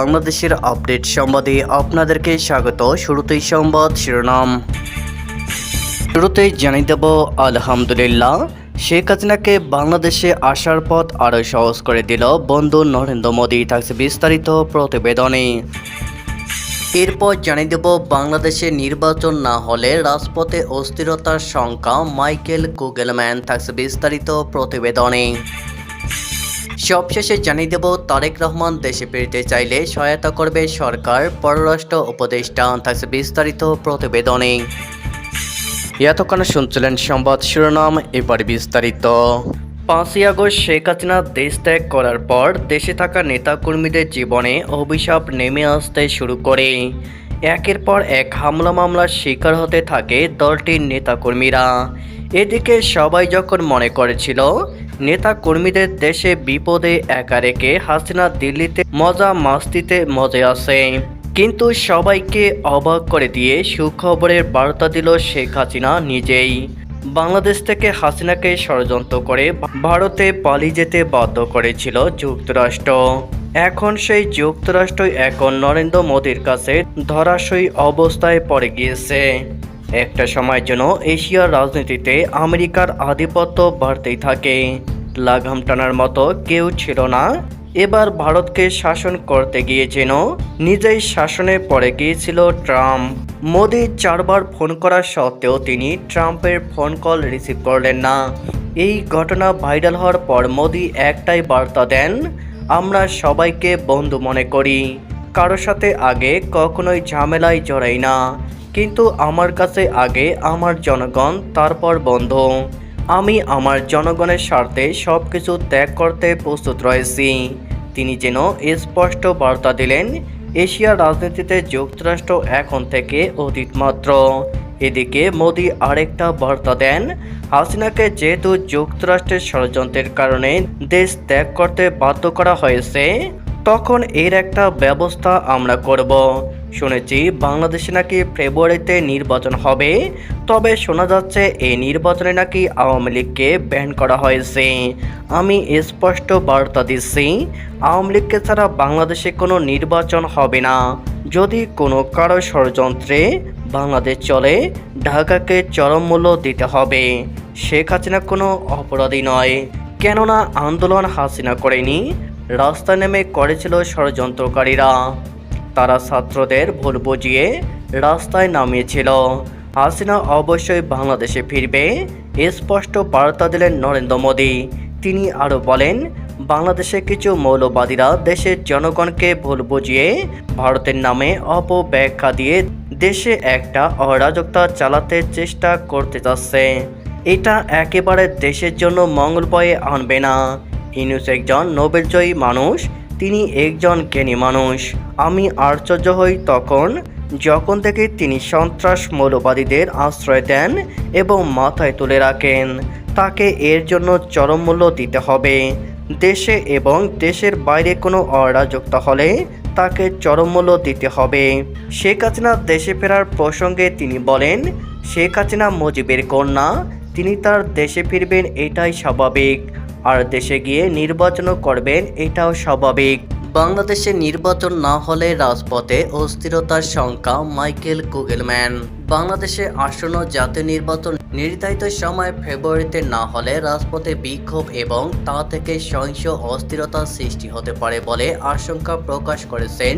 বাংলাদেশের আপডেট সংবাদে আপনাদেরকে স্বাগত। শুরুতেই সংবাদ শিরোনাম। শুরুতেই জানিয়ে দেব, আলহামদুলিল্লাহ, শেখ হাসিনাকে বাংলাদেশে আসার পথ আরও সহজ করে দিল বন্ধু নরেন্দ্র মোদী, থাকছে বিস্তারিত প্রতিবেদনে। এরপর জানিয়ে দেব, বাংলাদেশে নির্বাচন না হলে রাজপথে অস্থিরতার সংখ্যা মাইকেল কুগেলম্যান, থাকছে বিস্তারিত প্রতিবেদনে। সবশেষে জানিয়ে দেব, তারেক রহমান দেশে ফিরতে চাইলে সহায়তা করবে সরকার, পররাষ্ট্র উপদেষ্টা থাকছে বিস্তারিত প্রতিবেদনে। এতক্ষণ শুনছিলেন সংবাদ শিরোনাম, এবার বিস্তারিত। পাঁচই আগস্ট শেখ হাসিনা দেশ ত্যাগ করার পর দেশে থাকা নেতাকর্মীদের জীবনে অভিশাপ নেমে আসতে শুরু করে। একের পর এক হামলা মামলার শিকার হতে থাকে দলটির নেতাকর্মীরা। এদিকে সবাই যখন মনে করেছিল, নেতা কর্মীদের দেশে বিপদে একা রেখে হাসিনা দিল্লিতে মজা মাস্তিতে মজে আছে। কিন্তু সবাইকে অবাক করে দিয়ে সুখবরের বার্তা দিল শেখ হাসিনা নিজেই। বাংলাদেশ থেকে হাসিনাকে ষড়যন্ত্র করে ভারতে পালিয়ে যেতে বাধ্য করেছিল যুক্তরাষ্ট্র। এখন সেই যুক্তরাষ্ট্রই এখন নরেন্দ্র মোদীর কাছে ধরাশয়ী অবস্থায় পড়ে গিয়েছে। একটা সময়ের জন্য এশিয়ার রাজনীতিতে আমেরিকার আধিপত্য বাড়তেই থাকে। লাগাম টানার মতো কেউ ছিল না। এবার ভারতকে শাসন করতে গিয়ে যেন নিজেই শাসনে পড়ে গিয়েছিল ট্রাম্প। মোদি চারবার ফোন করা সত্ত্বেও তিনি ট্রাম্পের ফোন কল রিসিভ করলেন না। এই ঘটনা ভাইরাল হওয়ার পর মোদি একটাই বার্তা দেন, আমরা সবাইকে বন্ধু মনে করি। কারোর সাথে আগে কখনোই ঝামেলায় জড়াই না। কিন্তু আমার কাছে আগে আমার জনগণ, তারপর বন্ধু। আমি আমার জনগণের স্বার্থে সব কিছু ত্যাগ করতে প্রস্তুত রয়েছি। তিনি যেন স্পষ্ট বার্তা দিলেন এশিয়ার রাজনীতিতে যুক্তরাষ্ট্র এখন থেকে অতীত মাত্র এদিকে মোদি আরেকটা বার্তা দেন, হাসিনাকে যেহেতু যুক্তরাষ্ট্রের ষড়যন্ত্রের কারণে দেশ ত্যাগ করতে বাধ্য করা হয়েছে, তখন এর একটা ব্যবস্থা আমরা করব। শুনেছি বাংলাদেশে নাকি ফেব্রুয়ারিতে নির্বাচন হবে, তবে শোনা যাচ্ছে এই নির্বাচনে নাকি আওয়ামী লীগকে ব্যান করা হয়েছে। আমি স্পষ্ট বার্তা দিচ্ছি, আওয়ামী লীগকে ছাড়া বাংলাদেশে কোনো নির্বাচন হবে না। যদি কোনো কারও ষড়যন্ত্রে বাংলাদেশ চলে, ঢাকাকে চরম মূল্য দিতে হবে। শেখ হাসিনা কোনো অপরাধী নয়। কেননা আন্দোলন হাসিনা করেনি, রাস্তায় নেমে করেছিল ষড়যন্ত্রকারীরা। তারা ছাত্রদের ভুল বুঝিয়ে রাস্তায় নামিয়েছিল। হাসিনা অবশ্যই বাংলাদেশে ফিরবে, স্পষ্ট বার্তা দিলেন নরেন্দ্র মোদী। তিনি আরও বলেন, বাংলাদেশে কিছু মৌলবাদীরা দেশের জনগণকে ভুল বুঝিয়ে ভারতের নামে অপব্যাখ্যা দিয়ে দেশে একটা অরাজকতা চালাতে চেষ্টা করতে যাচ্ছে। এটা একেবারে দেশের জন্য মঙ্গল বয়ে আনবে না। ইনুস একজন নোবেলজয়ী মানুষ, তিনি একজন জ্ঞানী মানুষ। আমি আশ্চর্য হই তখন যখন থেকে তিনি সন্ত্রাস মৌলবাদীদের আশ্রয় দেন এবং মাথায় তুলে রাখেন, তাকে এর জন্য চরম মূল্য দিতে হবে। দেশে এবং দেশের বাইরে কোনো অরাজকতা হলে তাকে চরম মূল্য দিতে হবে। শেখ হাসিনা দেশে ফেরার প্রসঙ্গে তিনি বলেন, শেখ হাসিনা মুজিবের কন্যা, তিনি তার দেশে ফিরবেন এটাই স্বাভাবিক। আর দেশে গিয়ে নির্বাচনও করবেন এটাও স্বাভাবিক। বাংলাদেশে নির্বাচন না হলে রাজপথে অস্থিরতার সংখ্যা মাইকেল কুগেলম্যান। বাংলাদেশে আসন্ন জাতীয় নির্বাচন নির্ধারিত সময় ফেব্রুয়ারিতে না হলে রাজপথে বিক্ষোভ এবং তা থেকে সহিংস অস্থিরতার সৃষ্টি হতে পারে বলে আশঙ্কা প্রকাশ করেছেন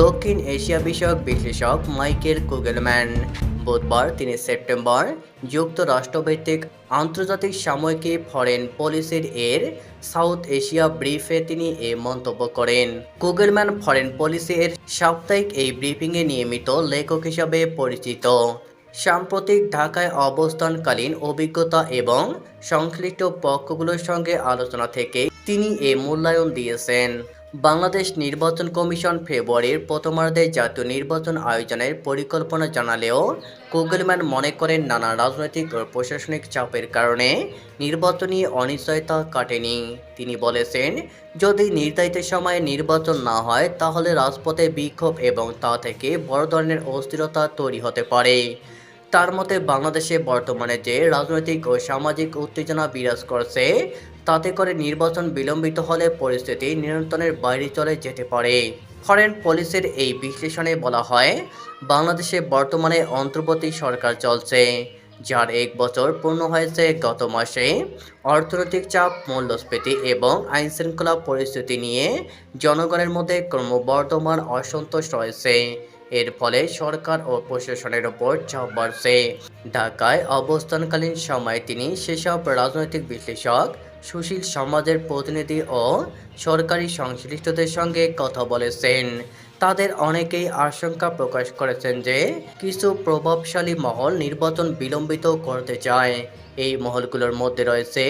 দক্ষিণ এশিয়া বিষয়ক বিশ্লেষক মাইকেল কুগেলম্যান। বুধবার তিন সেপ্টেম্বর, যুক্তরাষ্ট্রভিত্তিক আন্তর্জাতিক সাময়িকী ফরেন পলিসির এর সাউথ এশিয়া ব্রিফে তিনি এ মন্তব্য করেন। গুগলম্যান ফরেন পলিসি এর সাপ্তাহিক এই ব্রিফিংয়ে নিয়মিত লেখক হিসাবে পরিচিত। সাম্প্রতিক ঢাকায় অবস্থানকালীন অভিজ্ঞতা এবং সংশ্লিষ্ট পক্ষগুলোর সঙ্গে আলোচনা থেকে তিনি এ মূল্যায়ন দিয়েছেন। বাংলাদেশ নির্বাচন কমিশন ফেব্রুয়ারির প্রথমার্ধে জাতীয় নির্বাচন আয়োজনের পরিকল্পনা জানালেও কুগলম্যান মনে করেন নানা রাজনৈতিক ও প্রশাসনিক চাপের কারণে নির্বাচনী অনিশ্চয়তা কাটেনি। তিনি বলেছেন, যদি নির্ধারিত সময়ে নির্বাচন না হয়, তাহলে রাজপথে বিক্ষোভ এবং তা থেকে বড় ধরনের অস্থিরতা তৈরি হতে পারে। তার মতে, বাংলাদেশে বর্তমানে যে রাজনৈতিক ও সামাজিক উত্তেজনা বিরাজ করছে তাতে করে নির্বাচন বিলম্বিত হলে পরিস্থিতি নিয়ন্ত্রণের বাইরে চলে যেতে পারে। ফরেন পলিসির এই বিশ্লেষণে বলা হয়, বাংলাদেশে বর্তমানে অন্তর্বর্তী সরকার চলছে, যার এক বছর পূর্ণ হয়েছে গত মাসে। অর্থনৈতিক চাপ, মূল্যস্ফীতি এবং আইনশৃঙ্খলা পরিস্থিতি নিয়ে জনগণের মধ্যে ক্রমবর্ধমান অসন্তোষ রয়েছে। এর ফলে সরকার ও প্রশাসনের ওপর চাপ বাড়ছে। ঢাকায় অবস্থানকালীন সময়ে তিনি সেসব রাজনৈতিক বিশ্লেষক, সুশীল সমাজের প্রতিনিধি ও সরকারি সংশ্লিষ্টদের সঙ্গে কথা বলেছেন। তাদের অনেকেই আশঙ্কা প্রকাশ করেছেন যে, কিছু প্রভাবশালী মহল নির্বাচন বিলম্বিত করতে চায়। এই মহলগুলোর মধ্যে রয়েছে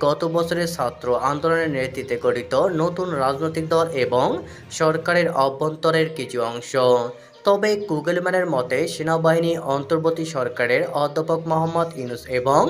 গত বছরের ছাত্র আন্দোলনের নেতৃত্বে গঠিত নতুন রাজনৈতিক দল এবং সরকারের অভ্যন্তরের কিছু অংশ। তবে গুগলম্যানের মতে, সেনাবাহিনী অন্তর্বর্তী সরকারের অধ্যাপক মোহাম্মদ ইউনুস এবং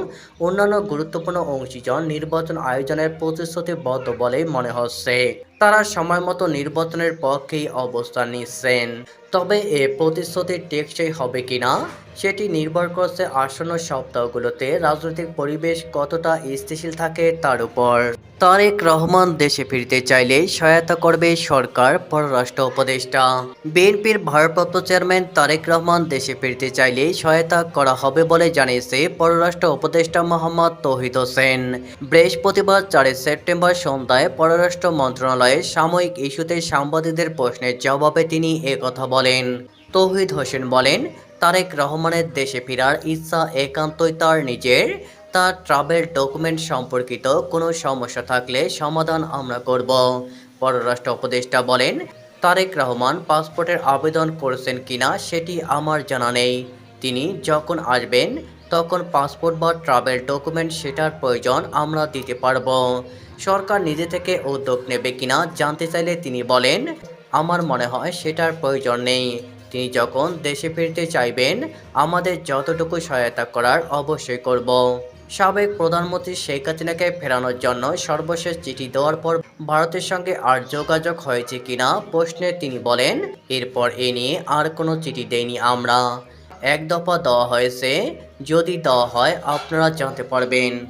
অন্যান্য গুরুত্বপূর্ণ অংশীজন নির্বাচন আয়োজনের প্রতিশ্রুতিবদ্ধ বলেই মনে হচ্ছে। তারা সময় মতো নির্বাচনের পক্ষেই অবস্থান নিচ্ছেন। তবে এ প্রতিশ্রুতি টেকসই হবে কিনা, সেটি নির্ভর করছে আসন্ন সপ্তাহগুলোতে রাজনৈতিক পরিবেশ কতটা স্থিতিশীল থাকে তার উপর। তারেক রহমান দেশে ফিরতে চাইলে সহায়তা করবে সরকার, পররাষ্ট্র উপদেষ্টা। বিএনপির ভারপ্রাপ্ত চেয়ারম্যান তারেক রহমান দেশে ফিরতে চাইলে সহায়তা করা হবে বলে জানিয়েছে পররাষ্ট্র উপদেষ্টা মোহাম্মদ তৌহিদ হোসেন। বৃহস্পতিবার চারই সেপ্টেম্বর সন্ধ্যায় পররাষ্ট্র মন্ত্রণালয়ের সাময়িক ইস্যুতে সাংবাদিকদের প্রশ্নের জবাবে তিনি একথা বলেন। তৌহিদ হোসেন বলেন, তারেক রহমানের দেশে ফেরার ইচ্ছা একান্তই তার নিজের। তার ট্রাভেল ডকুমেন্ট সম্পর্কিত কোনো সমস্যা থাকলে সমাধান আমরা করব। পররাষ্ট্র উপদেষ্টা বলেন, তারেক রহমান পাসপোর্টের আবেদন করেছেন কিনা সেটি আমার জানা নেই। তিনি যখন আসবেন, তখন পাসপোর্ট বা ট্রাভেল ডকুমেন্ট সেটার প্রয়োজন আমরা দিতে পারব। সরকার নিজে থেকে উদ্যোগ নেবে কিনা জানতে চাইলে তিনি বলেন, আমার মনে হয় সেটার প্রয়োজন নেই। তিনি যখন দেশে ফিরতে চাইবেন, আমাদের যতটুকু সহায়তা করার অবশ্যই করব। সাবেক প্রধানমন্ত্রী শেখ হাসিনাকে ফেরানোর জন্য সর্বশেষ চিঠি দেওয়ার পর ভারতের সঙ্গে আর যোগাযোগ হয়েছে কিনা প্রশ্নে তিনি বলেন, এরপর এ নিয়ে আর কোনো চিঠি দেয়নি আমরা। এক দফা দেওয়া হয়েছে। যদি দেওয়া হয়, আপনারা জানতে পারবেন।